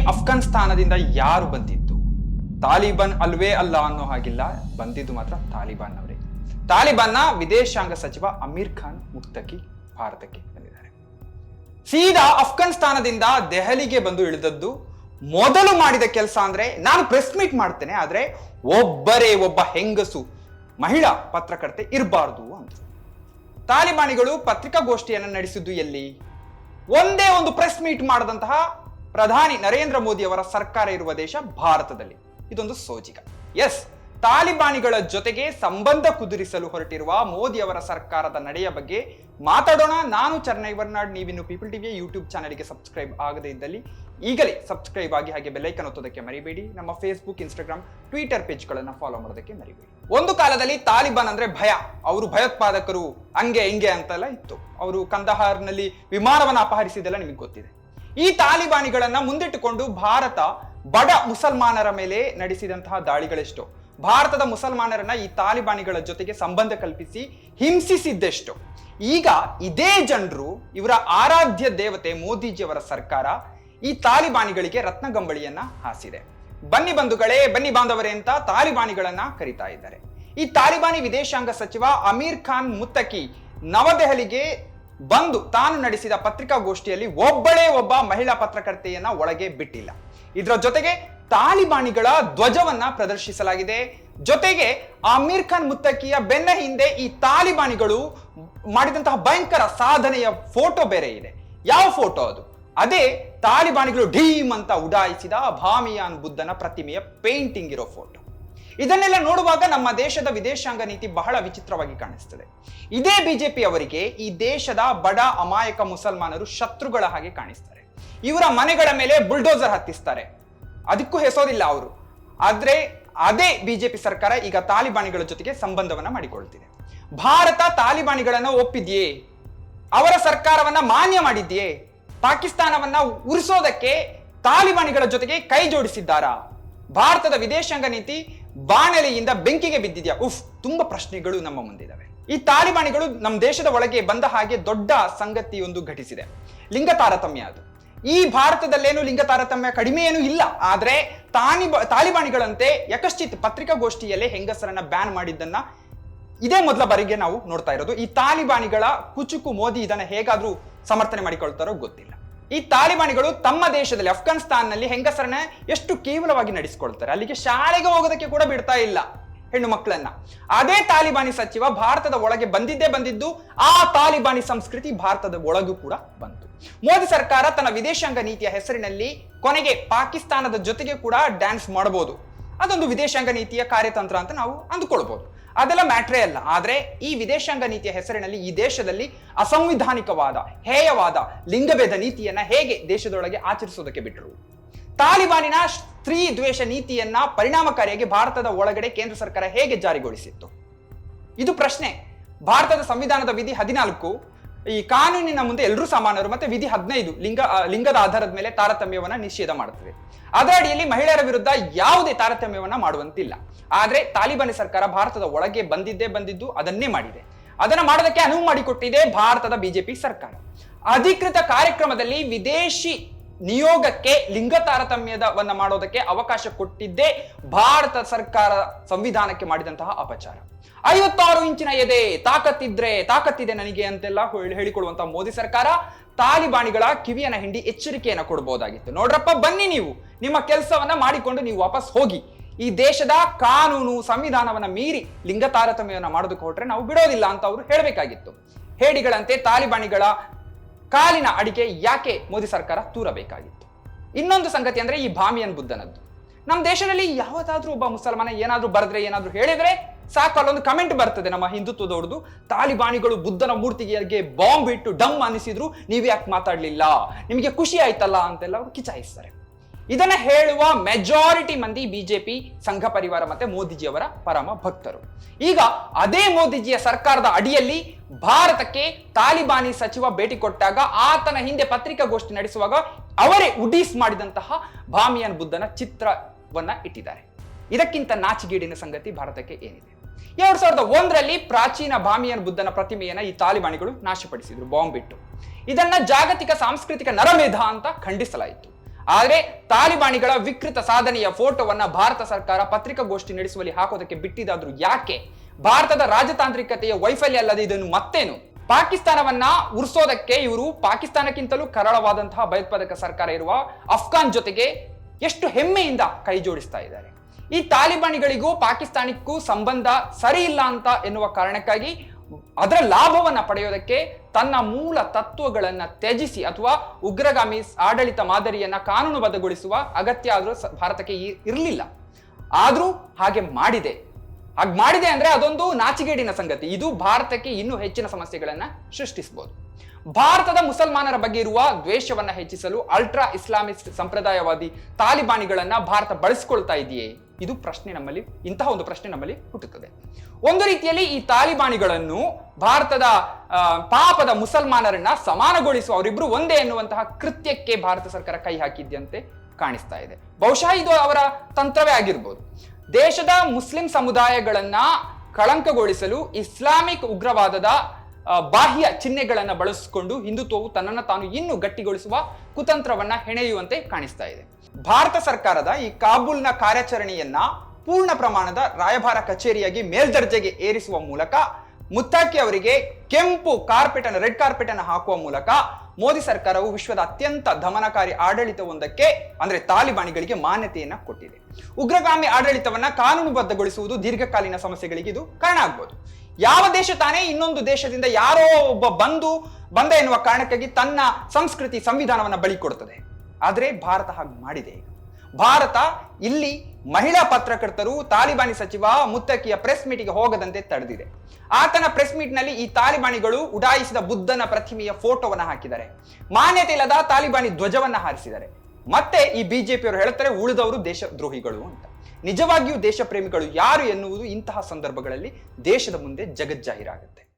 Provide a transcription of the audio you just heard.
ಪಾಕಿಸ್ತಾನದಿಂದ ಯಾರು ಬಂದಿದ್ದು? ತಾಲಿಬಾನ್ ಅಲ್ವೇ ಅಲ್ಲ ಅನ್ನೋ ಹಾಗಿಲ್ಲ. ಬಂದಿದ್ದು ಮಾತ್ರ ತಾಲಿಬಾನ್ ಅವರೇ ತಾಲಿಬಾನ್ನ ವಿದೇಶಾಂಗ ಸಚಿವ ಅಮೀರ್ ಖಾನ್ ಮುಕ್ತಕಿ ಭಾರತಕ್ಕೆ ಬಂದಿದ್ದಾರೆ. ಸೀದಾ ಅಫ್ಘಾನಿಸ್ತಾನದಿಂದ ದೆಹಲಿಗೆ ಬಂದು ಇಳಿದದ್ದು ಮೊದಲು ಮಾಡಿದ ಕೆಲಸ ಅಂದ್ರೆ ನಾನು ಪ್ರೆಸ್ ಮೀಟ್ ಮಾಡ್ತೇನೆ, ಆದ್ರೆ ಒಬ್ಬರೇ ಒಬ್ಬ ಹೆಂಗಸು, ಮಹಿಳಾ ಪತ್ರಕರ್ತೆ ಇರಬಾರ್ದು ಅಂತ ತಾಲಿಬಾನಿಗಳು ಪತ್ರಿಕಾಗೋಷ್ಠಿಯನ್ನು ನಡೆಸಿದ್ದು ಎಲ್ಲಿ? ಒಂದೇ ಒಂದು ಪ್ರೆಸ್ ಮೀಟ್ ಮಾಡದಂತಹ ಪ್ರಧಾನಿ ನರೇಂದ್ರ ಮೋದಿ ಅವರ ಸರ್ಕಾರ ಇರುವ ದೇಶ ಭಾರತದಲ್ಲಿ. ಇದೊಂದು ಸೋಜಿಗ. ಎಸ್ ತಾಲಿಬಾನಿಗಳ ಜೊತೆಗೆ ಸಂಬಂಧ ಕುದುರಿಸಲು ಹೊರಟಿರುವ ಮೋದಿ ಅವರ ಸರ್ಕಾರದ ನಡೆಯ ಬಗ್ಗೆ ಮಾತಾಡೋಣ. ನಾನು ಚೆನ್ನೈ ವರ್ನಾಡ್. ನೀವಿನ್ನು ಪೀಪಲ್ ಟಿವಿಯ ಯೂಟ್ಯೂಬ್ ಚಾನಲ್ಗೆ ಸಬ್ಸ್ಕ್ರೈಬ್ ಆಗದೇ ಇದ್ದಲ್ಲಿ ಈಗಲೇ ಸಬ್ಸ್ಕ್ರೈಬ್ ಆಗಿ ಹಾಗೆ ಬೆಲ್ಲೈಕನ್ ಒತ್ತೋದಕ್ಕೆ ಮರಿಬೇಡಿ. ನಮ್ಮ ಫೇಸ್ಬುಕ್ ಇನ್ಸ್ಟಾಗ್ರಾಮ್ ಟ್ವಿಟರ್ ಪೇಜ್ಗಳನ್ನು ಫಾಲೋ ಮಾಡೋದಕ್ಕೆ ಮರಿಬೇಡಿ. ಒಂದು ಕಾಲದಲ್ಲಿ ತಾಲಿಬಾನ್ ಅಂದ್ರೆ ಭಯ. ಅವರು ಭಯೋತ್ಪಾದಕರು ಹಂಗೆ ಹಿಂಗೆ ಅಂತೆಲ್ಲ ಇತ್ತು. ಅವರು ಕಂದಹಾರ್ನಲ್ಲಿ ವಿಮಾನವನ್ನು ಅಪಹರಿಸಿದೆಲ್ಲ ನಿಮಗೆ ಗೊತ್ತಿದೆ. ಈ ತಾಲಿಬಾನಿಗಳನ್ನ ಮುಂದಿಟ್ಟುಕೊಂಡು ಭಾರತ ಬಡ ಮುಸಲ್ಮಾನರ ಮೇಲೆ ನಡೆಸಿದಂತಹ ದಾಳಿಗಳೆಷ್ಟು? ಭಾರತದ ಮುಸಲ್ಮಾನರನ್ನ ಈ ತಾಲಿಬಾನಿಗಳ ಜೊತೆಗೆ ಸಂಬಂಧ ಕಲ್ಪಿಸಿ ಹಿಂಸಿಸಿದ್ದೆಷ್ಟು? ಈಗ ಇದೇ ಜನರು, ಇವರ ಆರಾಧ್ಯ ದೇವತೆ ಮೋದಿಜಿಯವರ ಸರ್ಕಾರ ಈ ತಾಲಿಬಾನಿಗಳಿಗೆ ರತ್ನಗಂಬಳಿಯನ್ನ ಹಾಸಿದೆ. ಬನ್ನಿ ಬಂಧುಗಳೇ, ಬನ್ನಿ ಬಾಂಧವರೇ ಅಂತ ತಾಲಿಬಾನಿಗಳನ್ನ ಕರಿತಾ ಇದ್ದಾರೆ. ಈ ತಾಲಿಬಾನಿ ವಿದೇಶಾಂಗ ಸಚಿವ ಅಮೀರ್ ಖಾನ್ ಮುತ್ತಕಿ ನವದೆಹಲಿಗೆ ಬಂದು ತಾನು ನಡೆಸಿದ ಪತ್ರಿಕಾಗೋಷ್ಠಿಯಲ್ಲಿ ಒಬ್ಬಳೇ ಒಬ್ಬ ಮಹಿಳಾ ಪತ್ರಕರ್ತೆಯನ್ನ ಒಳಗೆ ಬಿಟ್ಟಿಲ್ಲ. ಇದರ ಜೊತೆಗೆ ತಾಲಿಬಾನಿಗಳ ಧ್ವಜವನ್ನ ಪ್ರದರ್ಶಿಸಲಾಗಿದೆ. ಜೊತೆಗೆ ಅಮೀರ್ ಖಾನ್ ಮುತ್ತಕ್ಕಿಯ ಬೆನ್ನ ಹಿಂದೆ ಈ ತಾಲಿಬಾನಿಗಳು ಮಾಡಿದಂತಹ ಭಯಂಕರ ಸಾಧನೆಯ ಫೋಟೋ ಬೇರೆ ಇದೆ. ಯಾವ ಫೋಟೋ ಅದು? ಅದೇ ತಾಲಿಬಾನಿಗಳು ಢೀಮ್ ಅಂತ ಉಡಾಯಿಸಿದ ಭಾಮಿಯಾನ್ ಬುದ್ಧನ ಪ್ರತಿಮೆಯ ಪೇಂಟಿಂಗ್ ಇರೋ ಫೋಟೋ. ಇದನ್ನೆಲ್ಲ ನೋಡುವಾಗ ನಮ್ಮ ದೇಶದ ವಿದೇಶಾಂಗ ನೀತಿ ಬಹಳ ವಿಚಿತ್ರವಾಗಿ ಕಾಣಿಸ್ತದೆ. ಇದೇ ಬಿಜೆಪಿ ಅವರಿಗೆ ಈ ದೇಶದ ಬಡ ಅಮಾಯಕ ಮುಸಲ್ಮಾನರು ಶತ್ರುಗಳ ಹಾಗೆ ಕಾಣಿಸ್ತಾರೆ. ಇವರ ಮನೆಗಳ ಮೇಲೆ ಬುಲ್ಡೋಸರ್ ಹತ್ತಿಸ್ತಾರೆ. ಅದಕ್ಕೂ ಹೆಸೋದಿಲ್ಲ ಅವರು. ಆದ್ರೆ ಅದೇ ಬಿಜೆಪಿ ಸರ್ಕಾರ ಈಗ ತಾಲಿಬಾನಿಗಳ ಜೊತೆಗೆ ಸಂಬಂಧವನ್ನ ಮಾಡಿಕೊಳ್ತಿದೆ. ಭಾರತ ತಾಲಿಬಾನಿಗಳನ್ನ ಒಪ್ಪಿದ್ಯೇ? ಅವರ ಸರ್ಕಾರವನ್ನ ಮಾನ್ಯ ಮಾಡಿದ್ಯೇ? ಪಾಕಿಸ್ತಾನವನ್ನ ಉರಿಸೋದಕ್ಕೆ ತಾಲಿಬಾನಿಗಳ ಜೊತೆಗೆ ಕೈ ಜೋಡಿಸಿದ್ದಾರಾ? ಭಾರತದ ವಿದೇಶಾಂಗ ನೀತಿ ಬಾಣಲೆಯಿಂದ ಬೆಂಕಿಗೆ ಬಿದ್ದಿದೆಯಾ? ಉಫ್, ತುಂಬಾ ಪ್ರಶ್ನೆಗಳು ನಮ್ಮ ಮುಂದಿದ್ದಾವೆ ಈ ತಾಲಿಬಾನಿಗಳು ನಮ್ಮ ದೇಶದ ಒಳಗೆ ಬಂದ ಹಾಗೆ ದೊಡ್ಡ ಸಂಗತಿ ಒಂದು ಘಟಿಸಿದೆ. ಲಿಂಗ ತಾರತಮ್ಯ ಅದು. ಈ ಭಾರತದಲ್ಲೇನು ಲಿಂಗ ತಾರತಮ್ಯ ಕಡಿಮೆ ಏನು ಇಲ್ಲ. ಆದ್ರೆ ತಾನಿ ತಾಲಿಬಾನಿಗಳಂತೆ ಯಕಶ್ಚಿತ್ ಪತ್ರಿಕಾಗೋಷ್ಠಿಯಲ್ಲೇ ಹೆಂಗಸರನ್ನ ಬ್ಯಾನ್ ಮಾಡಿದ್ದನ್ನ ಇದೇ ಮೊದಲ ಬಾರಿಗೆ ನಾವು ನೋಡ್ತಾ ಇರೋದು. ಈ ತಾಲಿಬಾನಿಗಳ ಕುಚುಕು ಮೋದಿ ಇದನ್ನ ಹೇಗಾದ್ರೂ ಸಮರ್ಥನೆ ಮಾಡಿಕೊಳ್ತಾರೋ ಗೊತ್ತಿಲ್ಲ. ಈ ತಾಲಿಬಾನಿಗಳು ತಮ್ಮ ದೇಶದಲ್ಲಿ ಅಫ್ಘಾನಿಸ್ತಾನ್ನಲ್ಲಿ ಹೆಂಗಸರನ್ನ ಎಷ್ಟು ಕೇವಲವಾಗಿ ನಡೆಸಿಕೊಳ್ತಾರೆ? ಅಲ್ಲಿಗೆ ಶಾಲೆಗೆ ಹೋಗೋದಕ್ಕೆ ಕೂಡ ಬಿಡ್ತಾ ಇಲ್ಲ ಹೆಣ್ಣು ಮಕ್ಕಳನ್ನ. ಅದೇ ತಾಲಿಬಾನಿ ಸಚಿವ ಭಾರತದ ಒಳಗೆ ಬಂದಿದ್ದೇ ಬಂದಿದ್ದು, ಆ ತಾಲಿಬಾನಿ ಸಂಸ್ಕೃತಿ ಭಾರತದ ಒಳಗೂ ಕೂಡ ಬಂತು. ಮೋದಿ ಸರ್ಕಾರ ತನ್ನ ವಿದೇಶಾಂಗ ನೀತಿಯ ಹೆಸರಿನಲ್ಲಿ ಕೊನೆಗೆ ಪಾಕಿಸ್ತಾನದ ಜೊತೆಗೆ ಕೂಡ ಡ್ಯಾನ್ಸ್ ಮಾಡಬಹುದು ಅದೊಂದು ವಿದೇಶಾಂಗ ನೀತಿಯ ಕಾರ್ಯತಂತ್ರ ಅಂತ ನಾವು ಅಂದುಕೊಳ್ಬಹುದು ಅದೆಲ್ಲ ಮ್ಯಾಟ್ರೇ ಅಲ್ಲ. ಆದ್ರೆ ಈ ವಿದೇಶಾಂಗ ನೀತಿಯ ಹೆಸರಿನಲ್ಲಿ ಈ ದೇಶದಲ್ಲಿ ಅಸಂವಿಧಾನಿಕವಾದ, ಹೇಯವಾದ ಲಿಂಗಭೇದ ನೀತಿಯನ್ನ ಹೇಗೆ ದೇಶದೊಳಗೆ ಆಚರಿಸೋದಕ್ಕೆ ಬಿಟ್ಟರು ತಾಲಿಬಾನಿನ ಸ್ತ್ರೀ ದ್ವೇಷ ನೀತಿಯನ್ನ ಪರಿಣಾಮಕಾರಿಯಾಗಿ ಭಾರತದ ಒಳಗಡೆ ಕೇಂದ್ರ ಸರ್ಕಾರ ಹೇಗೆ ಜಾರಿಗೊಳಿಸಿತ್ತು? ಇದು ಪ್ರಶ್ನೆ. ಭಾರತದ ಸಂವಿಧಾನದ ವಿಧಿ ಹದಿನಾಲ್ಕು ಈ ಕಾನೂನಿನ ಮುಂದೆ ಎಲ್ಲರೂ ಸಮಾನರು ಮತ್ತೆ ವಿಧಿ ಹದಿನೈದು ಲಿಂಗ ಲಿಂಗದ ಆಧಾರದ ಮೇಲೆ ತಾರತಮ್ಯವನ್ನ ನಿಷೇಧ ಮಾಡುತ್ತದೆ ಅದರ ಅಡಿಯಲ್ಲಿ ಮಹಿಳೆಯರ ವಿರುದ್ಧ ಯಾವುದೇ ತಾರತಮ್ಯವನ್ನ ಮಾಡುವಂತಿಲ್ಲ. ಆದ್ರೆ ತಾಲಿಬಾನಿ ಸರ್ಕಾರ ಭಾರತದ ಒಳಗೆ ಬಂದಿದ್ದೇ ಬಂದಿದ್ದು ಅದನ್ನೇ ಮಾಡಿದೆ. ಅದನ್ನ ಮಾಡೋದಕ್ಕೆ ಅನುವು ಮಾಡಿಕೊಟ್ಟಿದೆ ಭಾರತದ ಬಿಜೆಪಿ ಸರ್ಕಾರ. ಅಧಿಕೃತ ಕಾರ್ಯಕ್ರಮದಲ್ಲಿ ವಿದೇಶಿ ನಿಯೋಗಕ್ಕೆ ಲಿಂಗ ತಾರತಮ್ಯದವನ್ನ ಮಾಡೋದಕ್ಕೆ ಅವಕಾಶ ಕೊಟ್ಟಿದ್ದೇ ಭಾರತ ಸರ್ಕಾರ ಸಂವಿಧಾನಕ್ಕೆ ಮಾಡಿದಂತಹ ಅಪಚಾರ. ಐವತ್ತಾರು ಇಂಚಿನ ಎದೆ ತಾಕತ್ತಿದ್ರೆ ತಾಕತ್ತಿದೆ ನನಗೆ ಅಂತೆಲ್ಲ ಹೇಳಿ- ಹೇಳಿಕೊಳ್ಳುವಂತಹ ಮೋದಿ ಸರ್ಕಾರ ತಾಲಿಬಾಣಿಗಳ ಕಿವಿಯನ್ನ ಹಿಂಡಿ ಎಚ್ಚರಿಕೆಯನ್ನ ಕೊಡಬಹುದಾಗಿತ್ತು ನೋಡ್ರಪ್ಪ, ಬನ್ನಿ ನೀವು, ನಿಮ್ಮ ಕೆಲಸವನ್ನ ಮಾಡಿಕೊಂಡು ನೀವು ವಾಪಸ್ ಹೋಗಿ. ಈ ದೇಶದ ಕಾನೂನು ಸಂವಿಧಾನವನ್ನ ಮೀರಿ ಲಿಂಗ ತಾರತಮ್ಯವನ್ನ ಮಾಡೋದಕ್ಕೆ ಹೊರಟ್ರೆ ನಾವು ಬಿಡೋದಿಲ್ಲ ಅಂತ ಅವರು ಹೇಳಬೇಕಾಗಿತ್ತು. ಹೇಡಿಗಳಂತೆ ತಾಲಿಬಾನಿಗಳ ಕಾಲಿನ ಅಡಿಕೆ ಯಾಕೆ ಮೋದಿ ಸರ್ಕಾರ ತೂರಬೇಕಾಗಿತ್ತು? ಇನ್ನೊಂದು ಸಂಗತಿ ಅಂದ್ರೆ ಈ ಭಾಮಿಯನ್ ಬುದ್ಧನದ್ದು. ನಮ್ಮ ದೇಶದಲ್ಲಿ ಯಾವತ್ತಾದ್ರೂ ಒಬ್ಬ ಮುಸಲ್ಮಾನ ಏನಾದ್ರೂ ಬರೆದ್ರೆ, ಏನಾದ್ರೂ ಹೇಳಿದ್ರೆ ಸಾಕು, ಅಲ್ಲೊಂದು ಕಮೆಂಟ್ ಬರ್ತದೆ ನಮ್ಮ ಹಿಂದುತ್ವದವ್ರದ್ದು. ತಾಲಿಬಾನಿಗಳು ಬುದ್ಧನ ಮೂರ್ತಿಗೆ ಬಾಂಬ್ ಇಟ್ಟು ಡಮ್ ಅನಿಸಿದ್ರು ನೀವು ಯಾಕೆ ಮಾತಾಡ್ಲಿಲ್ಲ? ನಿಮಗೆ ಖುಷಿ ಆಯ್ತಲ್ಲ ಅಂತೆಲ್ಲ ಅವರು ಕಿಚಾಯಿಸ್ತಾರೆ. ಇದನ್ನ ಹೇಳುವ ಮೆಜಾರಿಟಿ ಮಂದಿ ಬಿಜೆಪಿ ಸಂಘ ಪರಿವಾರ ಮತ್ತೆ ಮೋದಿಜಿಯವರ ಪರಮ ಭಕ್ತರು. ಈಗ ಅದೇ ಮೋದಿಜಿಯ ಸರ್ಕಾರದ ಅಡಿಯಲ್ಲಿ ಭಾರತಕ್ಕೆ ತಾಲಿಬಾನಿ ಸಚಿವ ಭೇಟಿ ಕೊಟ್ಟಾಗ ಆತನ ಹಿಂದೆ ಪತ್ರಿಕಾಗೋಷ್ಠಿ ನಡೆಸುವಾಗ ಅವರೇ ಉಡೀಸ್ ಮಾಡಿದಂತಹ ಭಾಮಿಯನ್ ಬುದ್ಧನ ಚಿತ್ರವನ್ನ ಇಟ್ಟಿದ್ದಾರೆ. ಇದಕ್ಕಿಂತ ನಾಚಿಗೇಡಿನ ಸಂಗತಿ ಭಾರತಕ್ಕೆ ಏನಿದೆ? ಎರಡ್ ಸಾವಿರದ ಒಂದರಲ್ಲಿ ಪ್ರಾಚೀನ ಭಾಮಿಯನ್ ಬುದ್ಧನ ಪ್ರತಿಮೆಯನ್ನ ಈ ತಾಲಿಬಾನಿಗಳು ನಾಶಪಡಿಸಿದ್ರು, ಬಾಂಬ್ ಇಟ್ಟು. ಇದನ್ನ ಜಾಗತಿಕ ಸಾಂಸ್ಕೃತಿಕ ನರಮೇಧ ಅಂತ ಖಂಡಿಸಲಾಯಿತು. ಆದ್ರೆ ತಾಲಿಬಾನಿಗಳ ವಿಕೃತ ಸಾಧನೆಯ ಫೋಟೋವನ್ನ ಭಾರತ ಸರ್ಕಾರ ಪತ್ರಿಕಾಗೋಷ್ಠಿ ನಡೆಸುವಲ್ಲಿ ಹಾಕೋದಕ್ಕೆ ಬಿಟ್ಟಿದಾದ್ರೂ ಯಾಕೆ? ಭಾರತದ ರಾಜತಾಂತ್ರಿಕತೆಯ ವೈಫಲ್ಯ ಅಲ್ಲದೆ ಇದನ್ನು ಮತ್ತೇನು? ಪಾಕಿಸ್ತಾನವನ್ನ ಉರ್ಸೋದಕ್ಕೆ ಇವರು ಪಾಕಿಸ್ತಾನಕ್ಕಿಂತಲೂ ಕರಳವಾದಂತಹ ಭಯೋತ್ಪಾದಕ ಸರ್ಕಾರ ಇರುವ ಅಫ್ಘಾನ್ ಜೊತೆಗೆ ಎಷ್ಟು ಹೆಮ್ಮೆಯಿಂದ ಕೈ ಜೋಡಿಸ್ತಾ ಇದ್ದಾರೆ. ಈ ತಾಲಿಬಾನಿಗಳಿಗೂ ಪಾಕಿಸ್ತಾನಕ್ಕೂ ಸಂಬಂಧ ಸರಿ ಅಂತ ಎನ್ನುವ ಕಾರಣಕ್ಕಾಗಿ ಅದರ ಲಾಭವನ್ನ ಪಡೆಯೋದಕ್ಕೆ ತನ್ನ ಮೂಲ ತತ್ವಗಳನ್ನ ತ್ಯಜಿಸಿ ಅಥವಾ ಉಗ್ರಗಾಮಿ ಆಡಳಿತ ಮಾದರಿಯನ್ನ ಕಾನೂನುಬದ್ಧಗೊಳಿಸುವ ಅಗತ್ಯ ಆದರೂ ಭಾರತಕ್ಕೆ ಇರಲಿಲ್ಲ. ಆದರೂ ಹಾಗೆ ಮಾಡಿದೆ. ಹಾಗೆ ಮಾಡಿದೆ ಅಂದ್ರೆ ಅದೊಂದು ನಾಚಿಗೇಡಿನ ಸಂಗತಿ. ಇದು ಭಾರತಕ್ಕೆ ಇನ್ನೂ ಹೆಚ್ಚಿನ ಸಮಸ್ಯೆಗಳನ್ನ ಸೃಷ್ಟಿಸಬಹುದು ಭಾರತದ ಮುಸಲ್ಮಾನರ ಬಗ್ಗೆ ಇರುವ ದ್ವೇಷವನ್ನ ಹೆಚ್ಚಿಸಲು ಅಲ್ಟ್ರಾ ಇಸ್ಲಾಮಿಸ್ಟ್ ಸಂಪ್ರದಾಯವಾದಿ ತಾಲಿಬಾನಿಗಳನ್ನ ಭಾರತ ಬಳಸಿಕೊಳ್ತಾ ಇದೆಯೇ? ಇದು ಪ್ರಶ್ನೆ ನಮ್ಮಲ್ಲಿ, ಇಂತಹ ಒಂದು ಪ್ರಶ್ನೆ ನಮ್ಮಲ್ಲಿ ಹುಟ್ಟುತ್ತದೆ. ಒಂದು ರೀತಿಯಲ್ಲಿ ಈ ತಾಲಿಬಾನಿಗಳನ್ನು ಭಾರತದ ಪಾಪದ ಮುಸಲ್ಮಾನರನ್ನ ಸಮಾನಗೊಳಿಸುವ ಅವರಿಬ್ರು ಒಂದೇ ಎನ್ನುವಂತಹ ಕೃತ್ಯಕ್ಕೆ ಭಾರತ ಸರ್ಕಾರ ಕೈ ಹಾಕಿದ್ಯಂತೆ ಕಾಣಿಸ್ತಾ ಇದೆ. ಬಹುಶಃ ಇದು ಅವರ ತಂತ್ರವೇ ಆಗಿರ್ಬೋದು. ದೇಶದ ಮುಸ್ಲಿಂ ಸಮುದಾಯಗಳನ್ನ ಕಳಂಕಗೊಳಿಸಲು ಇಸ್ಲಾಮಿಕ್ ಉಗ್ರವಾದದ ಬಾಹ್ಯ ಚಿಹ್ನೆಗಳನ್ನು ಬಳಸಿಕೊಂಡು ಹಿಂದುತ್ವವು ತನ್ನನ್ನು ತಾನು ಇನ್ನೂ ಗಟ್ಟಿಗೊಳಿಸುವ ಕುತಂತ್ರವನ್ನ ಹೆಣೆಯುವಂತೆ ಕಾಣಿಸ್ತಾ ಇದೆ. ಭಾರತ ಸರ್ಕಾರದ ಈ ಕಾಬೂಲ್ನ ಕಾರ್ಯಾಚರಣೆಯನ್ನ ಪೂರ್ಣ ಪ್ರಮಾಣದ ರಾಯಭಾರ ಕಚೇರಿಯಾಗಿ ಮೇಲ್ದರ್ಜೆಗೆ ಏರಿಸುವ ಮೂಲಕ, ಮುತ್ತಾಕಿ ಅವರಿಗೆ ಕೆಂಪು ಕಾರ್ಪೆಟ್ ಅನ್ನು, ರೆಡ್ ಕಾರ್ಪೆಟ್ ಅನ್ನು ಹಾಕುವ ಮೂಲಕ ಮೋದಿ ಸರ್ಕಾರವು ವಿಶ್ವದ ಅತ್ಯಂತ ದಮನಕಾರಿ ಆಡಳಿತವೊಂದಕ್ಕೆ, ಅಂದ್ರೆ ತಾಲಿಬಾನಿಗಳಿಗೆ ಮಾನ್ಯತೆಯನ್ನ ಕೊಟ್ಟಿದೆ. ಉಗ್ರಗಾಮಿ ಆಡಳಿತವನ್ನ ಕಾನೂನುಬದ್ಧಗೊಳಿಸುವುದು ದೀರ್ಘಕಾಲೀನ ಸಮಸ್ಯೆಗಳಿಗೆ ಇದು ಕಾರಣ ಆಗ್ಬೋದು. ಯಾವ ದೇಶ ತಾನೇ ಇನ್ನೊಂದು ದೇಶದಿಂದ ಯಾರೋ ಒಬ್ಬ ಬಂದು, ಬಂದ ಎನ್ನುವ ಕಾರಣಕ್ಕಾಗಿ ತನ್ನ ಸಂಸ್ಕೃತಿ ಸಂವಿಧಾನವನ್ನ ಬಳಿ ಕೊಡುತ್ತದೆ ಆದರೆ ಭಾರತ ಹಾಗೆ ಮಾಡಿದೆ ಭಾರತ ಇಲ್ಲಿ ಮಹಿಳಾ ಪತ್ರಕರ್ತರು, ತಾಲಿಬಾನಿ ಸಚಿವ, ಮುತ್ತಕಿಯ ಪ್ರೆಸ್ ಮೀಟಿಗೆ ಹೋಗದಂತೆ ತಡೆದಿದೆ. ಆತನ ಪ್ರೆಸ್ ಮೀಟ್ನಲ್ಲಿ ಈ ತಾಲಿಬಾನಿಗಳು ಉಡಾಯಿಸಿದ ಬುದ್ಧನ ಪ್ರತಿಮೆಯ ಫೋಟೋವನ್ನು ಹಾಕಿದ್ದಾರೆ. ಮಾನ್ಯತೆ ಇಲ್ಲದ ತಾಲಿಬಾನಿ ಧ್ವಜವನ್ನ ಹಾರಿಸಿದ್ದಾರೆ. ಮತ್ತೆ ಈ ಬಿಜೆಪಿಯವರು ಹೇಳ್ತಾರೆ, ಉಳಿದವರು ದೇಶದ್ರೋಹಿಗಳು ಅಂತ. ನಿಜವಾಗಿಯೂ ದೇಶ ಪ್ರೇಮಿಗಳು ಯಾರು ಎನ್ನುವುದು ಇಂತಹ ಸಂದರ್ಭಗಳಲ್ಲಿ ದೇಶದ ಮುಂದೆ ಜಗಜ್ಜಾಹೀರಾಗುತ್ತೆ.